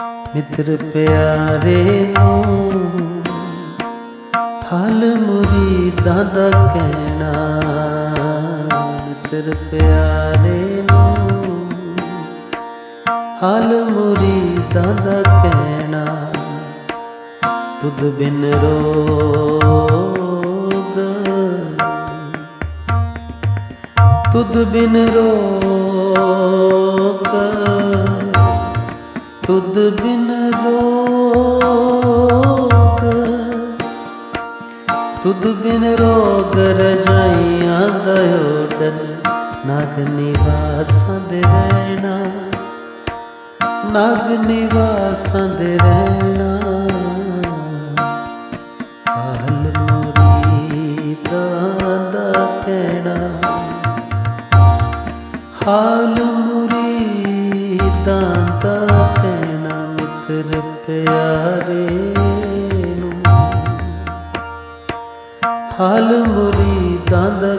ਮਿੱਤਰ ਪਿਆਰੇ ਨੂੰ, ਹਾਲ ਮੁਰੀਦਾਂ ਦਾ ਕਹਿਣਾ। ਮਿੱਤਰ ਪਿਆਰੇ ਨੂੰ, ਹਾਲ ਮੁਰੀਦਾਂ ਦਾ ਕਹਿਣਾ। ਤੁਧ ਬਿਨ ਰੋਗ, ਤੁਧ ਬਿਨ ਰੋਗ। ਤੁਧ ਬਿਨ ਰੋਗ ਤੁਧ ਬਿਨ ਰੋਗ ਰਜਾਈਆਂ ਦਾ ਓਡਨ ਨਾਗ ਨਿਵਾਸਾਂ ਦੇ ਰਹਿਣਾ, ਨਾਗ ਨਿਵਾਸਾਂ ਦੇ ਰਹਿਣਾ। ਹਾਲ ਮੁਰੀਦਾਂ ਦਾ ਕਹਿਣਾ, ਹਾਲ ਮੁਰੀਦਾਂ ਦਾ ਕਹਿਣਾ। ਮਿੱਤਰ ਪਿਆਰੇ ਨੂੰ। ਹਾਲ ਮੁਰੀਦਾਂ ਦਾ